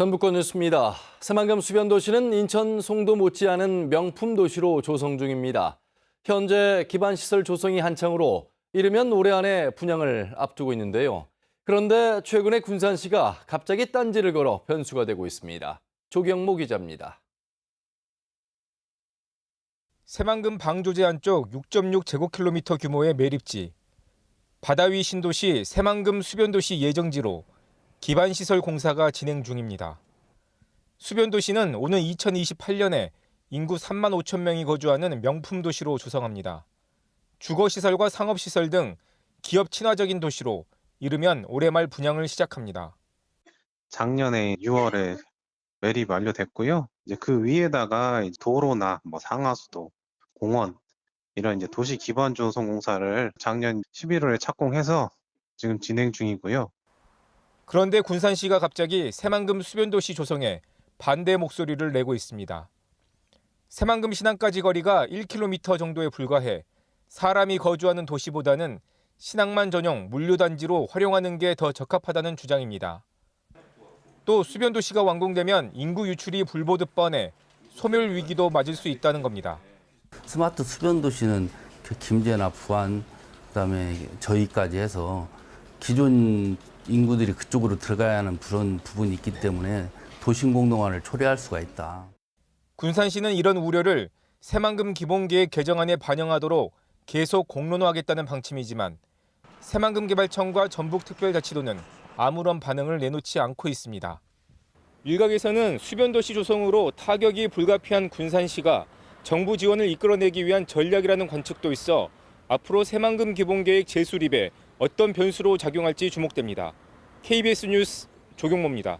전북권 뉴스입니다. 새만금 수변 도시는 인천 송도 못지않은 명품 도시로 조성 중입니다. 현재 기반 시설 조성이 한창으로 이르면 올해 안에 분양을 앞두고 있는데요. 그런데 최근에 군산시가 갑자기 딴지를 걸어 변수가 되고 있습니다. 조경모 기자입니다. 새만금 방조 제 안 쪽 6.6 제곱킬로미터 규모의 매립지. 바다 위 신도시 새만금 수변도시 예정지로 기반시설 공사가 진행 중입니다. 수변도시는 오는 2028년에 인구 3만 5천 명이 거주하는 명품 도시로 조성합니다. 주거시설과 상업시설 등 기업 친화적인 도시로 이르면 올해 말 분양을 시작합니다. 작년에 6월에 매립 완료됐고요. 이제 그 위에다가 도로나 뭐 상하수도, 공원 이런 이제 도시 기반 조성 공사를 작년 11월에 착공해서 지금 진행 중이고요. 그런데 군산시가 갑자기 새만금 수변도시 조성에 반대 목소리를 내고 있습니다. 새만금 신항까지 거리가 1km 정도에 불과해 사람이 거주하는 도시보다는 신항만 전용 물류단지로 활용하는 게 더 적합하다는 주장입니다. 또 수변도시가 완공되면 인구 유출이 불보듯 뻔해 소멸 위기도 맞을 수 있다는 겁니다. 스마트 수변 도시는 그 김제나 부안 그다음에 저희까지 해서 기존 인구들이 그쪽으로 들어가야 하는 그런 부분이 있기 때문에 도심 공동화를 초래할 수가 있다. 군산시는 이런 우려를 새만금 기본계획 개정안에 반영하도록 계속 공론화하겠다는 방침이지만 새만금 개발청과 전북특별자치도는 아무런 반응을 내놓지 않고 있습니다. 일각에서는 수변도시 조성으로 타격이 불가피한 군산시가 정부 지원을 이끌어내기 위한 전략이라는 관측도 있어 앞으로 새만금 기본계획 재수립에 어떤 변수로 작용할지 주목됩니다. KBS 뉴스 조경모입니다.